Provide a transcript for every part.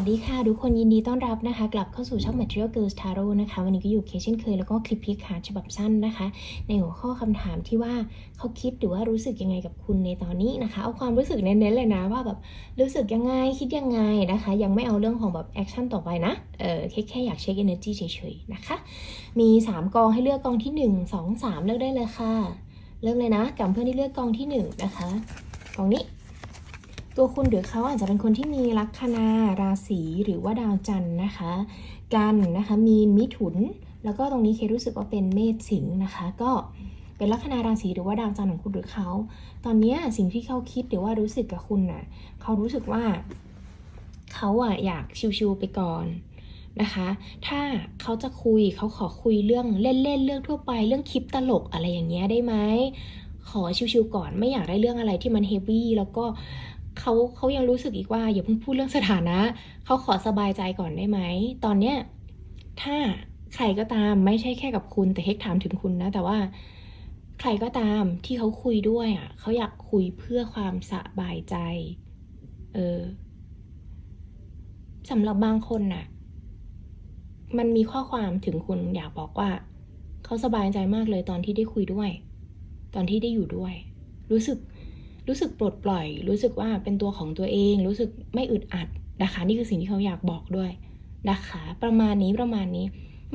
วัสดีค่ะ ทุกคนยินดีต้อนรับนะคะ กลับเข้าสู่ช่อง Material Girls Tarot นะคะ วันนี้ก็อยู่เคเช่นเคย แล้วก็คลิปพิกาฉบับสั้นนะคะ ในหัวข้อคำถามที่ว่าเขาคิดหรือว่ารู้สึกยังไงกับคุณในตอนนี้นะคะ เอาความรู้สึกเน้นๆเลยนะว่าแบบรู้สึกยังไงคิดยังไงนะคะ ยังไม่เอาเรื่องของแบบแอคชั่นต่อไปนะเออแค่แค่อยากเช็ค energy เฉยๆนะคะ มี 3 กองให้เลือกกองที่ 1 2 3 เลือกได้เลยค่ะเลือกเลยนะกับเพื่อนที่เลือกกองที่ 1 นะคะกองนี้ ตัวคุณหรือเขาอาจจะเป็นคนที่มีลัคนาราศีหรือว่าดาวจันทร์นะคะ กันนะคะ มีนมิถุน แล้วก็ตรงนี้เครู้สึกว่าเป็นเมษสิงห์นะคะ ก็เป็นลัคนาราศีหรือว่าดาวจันทร์ของคุณหรือเขา ตอนนี้สิ่งที่เขาคิดหรือว่ารู้สึกกับคุณน่ะเขารู้สึกว่าเขาอะอยากชิวๆไปก่อนนะคะ ถ้าเขาจะคุยเขาขอคุยเรื่องเล่นๆเรื่องทั่วไป เรื่องคลิปตลกอะไรอย่างเงี้ยได้ไหมขอชิวๆก่อนไม่อยากได้เรื่องอะไรที่มันเฮฟวี่แล้วก็ เขาเขายังรู้สึกอีกว่าอย่าเพิ่งพูดเรื่องสถานะ เขาขอสบายใจก่อนได้ไหม ตอนเนี้ยถ้าใครก็ตามไม่ใช่แค่กับคุณแต่เฮกถามถึงคุณนะ แต่ว่าใครก็ตามที่เขาคุยด้วยอะเขาอยากคุยเพื่อความสบายใจ เออสำหรับบางคนน่ะ มันมีข้อความถึงคุณอยากบอกว่า เขาสบายใจมากเลยตอนที่ได้คุยด้วย ตอนที่ได้อยู่ด้วย รู้สึก รู้สึกปลดปล่อย รู้สึกว่าเป็นตัวของตัวเอง รู้สึกไม่อึดอัดนะคะนี่คือสิ่งที่เขาอยากบอกด้วยนะคะ ประมาณนี้ประมาณนี้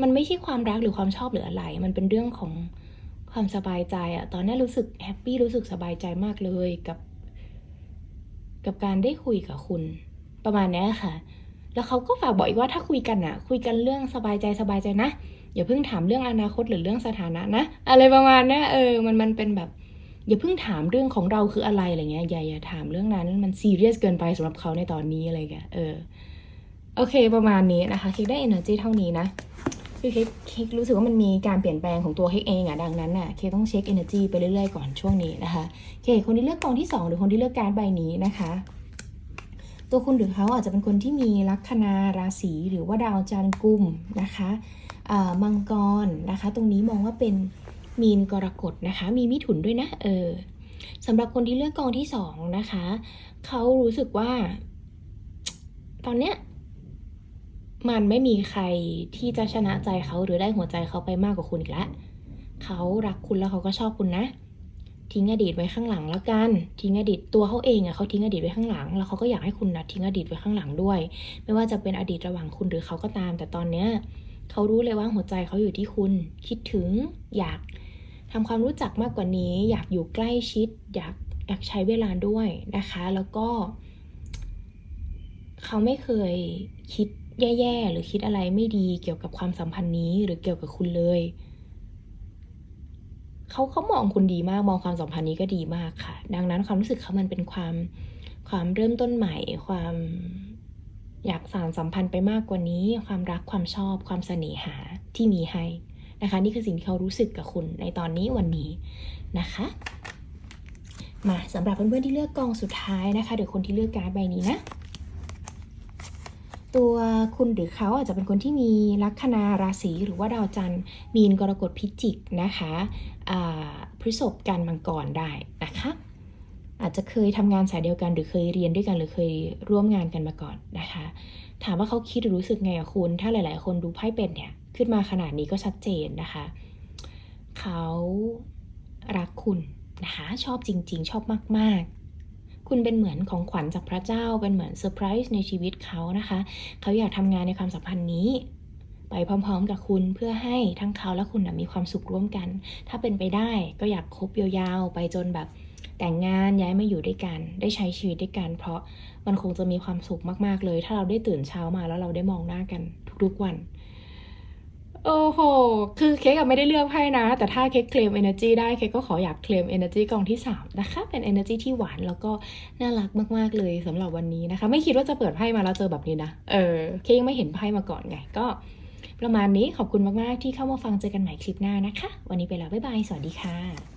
มันไม่ใช่ความรักหรือความชอบหรืออะไร มันเป็นเรื่องของความสบายใจอะตอนนี้รู้สึกแฮปปี้รู้สึกสบายใจมากเลยกับ กับการได้คุยกับคุณ ประมาณนี้ค่ะ แล้วเขาก็ฝากบอกอีกว่าถ้าคุยกันอะคุยกันเรื่องสบายใจสบายใจนะอย่าเพิ่งถามเรื่องอนาคตหรือเรื่องสถานะนะ อะไรประมาณนี้เออมันมันเป็นแบบ อย่าเพิ่งถามเรื่องของเราคืออะไรอะไรเงี้ยอย่าอย่าถามเรื่องนั้นมันซีเรียสเกินไปสำหรับเขาในตอนนี้อะไรเงี้ยเออโอเคประมาณนี้นะคะเค้กได้ energy เท่านี้นะคือเค้กเค้กรู้สึกว่ามันมีการเปลี่ยนแปลงของตัวเค้กเองอะดังนั้นน่ะเค้กต้องเช็ค energy ไปเรื่อยๆก่อนช่วงนี้นะคะโอเคคนที่เลือกกองที่ 2 หรือคนที่เลือกการใบนี้นะคะ ตัวคุณหรือเขาอาจจะเป็นคนที่มีลัคนาราศีหรือว่าดาวจันทร์กุมนะคะอ่ามังกรนะคะ ตรงนี้มองว่าเป็น มีนกรกฎนะคะ มีมิถุนด้วยนะ เออสำหรับคนที่เลือกกองที่สองนะคะ เขารู้สึกว่า ตอนเนี้ยมันไม่มีใครที่จะชนะใจเขาหรือได้หัวใจเขาไปมากกว่าคุณอีกแล้วเขารักคุณแล้วเขาก็ชอบคุณนะ ทิ้งอดีตไว้ข้างหลังแล้วกัน ทิ้งอดีตตัวเขาเองอะเขาทิ้งอดีตไว้ข้างหลัง แล้วเขาก็อยากให้คุณนะทิ้งอดีตไว้ข้างหลังด้วย ไม่ว่าจะเป็นอดีตระหว่างคุณหรือเขาก็ตาม แต่ตอนเนี้ย เขารู้เลยว่าหัวใจเขาอยู่ที่คุณ คิดถึงอยากทำความรู้จักมากกว่านี้ อยากอยู่ใกล้ชิด อยากอยากใช้เวลาด้วยนะคะ แล้วก็ เขาไม่เคยคิดแย่ๆ หรือคิดอะไรไม่ดีเกี่ยวกับความสัมพันธ์นี้หรือเกี่ยวกับคุณเลยเขาเขามองคุณดีมากมองความสัมพันธ์นี้ก็ดีมากค่ะ ดังนั้นความรู้สึกเขามันเป็นความความเริ่มต้นใหม่ ความ อยากสานสัมพันธ์ไปมากกว่านี้ ความรักความชอบความเสน่หาที่มีให้นะคะ นี่คือสิ่งที่เขารู้สึกกับคุณในตอนนี้วันนี้นะคะ มาสำหรับเพื่อนๆที่เลือกกองสุดท้ายนะคะหรือคนที่เลือกการ์ดใบนี้นะตัวคุณหรือเขาอาจจะเป็นคนที่มีลัคนาราศีหรือว่าดาวจันทร์มีนกรกฎพิจิกนะคะพฤษภกันมังกรได้นะคะ อาจจะเคยทำงานสายเดียวกัน หรือเคยเรียนด้วยกันหรือเคยร่วมงานกันมาก่อนนะคะ ถามว่าเขาคิดหรือรู้สึกไงกับคุณ ถ้าหลาย ๆ คนดูไพ่เป็นเนี่ยขึ้นมาขนาดนี้ก็ชัดเจนนะคะ เขารักคุณนะคะชอบจริง ๆ ชอบมาก ๆ คุณเป็นเหมือนของขวัญจากพระเจ้าเป็นเหมือนเซอร์ไพรส์ในชีวิตเขานะคะ เขาอยากทำงานในความสัมพันธ์นี้ ไปพร้อม ๆ กับคุณเพื่อให้ทั้งเขาและคุณนะมีความสุขร่วมกัน ถ้าเป็นไปได้ก็อยากคบยาวๆ ไปจนแบบ แต่งงานย้ายมาอยู่ด้วยกัน ได้ใช้ชีวิตด้วยกัน เพราะมันคงจะมีความสุขมากๆเลย ถ้าเราได้ตื่นเช้ามาแล้วเราได้มองหน้ากันทุกๆวัน โอ้โห คือเค้กไม่ได้เลือกไพ่นะ แต่ถ้าเค้กเคลม energy ได้เค้กก็ขออยากเคลม energy กองที่ 3 นะคะ เป็น energy ที่หวานแล้วก็น่ารักมากๆเลยสำหรับวันนี้นะคะ ไม่คิดว่าจะเปิดไพ่มาแล้วเจอแบบนี้นะ เออ เค้กยังไม่เห็นไพ่มาก่อนไง ก็ประมาณนี้ขอบคุณมากๆที่เข้ามาฟังเจอกันใหม่คลิปหน้านะคะ วันนี้ไปแล้วบ๊ายบายสวัสดีค่ะ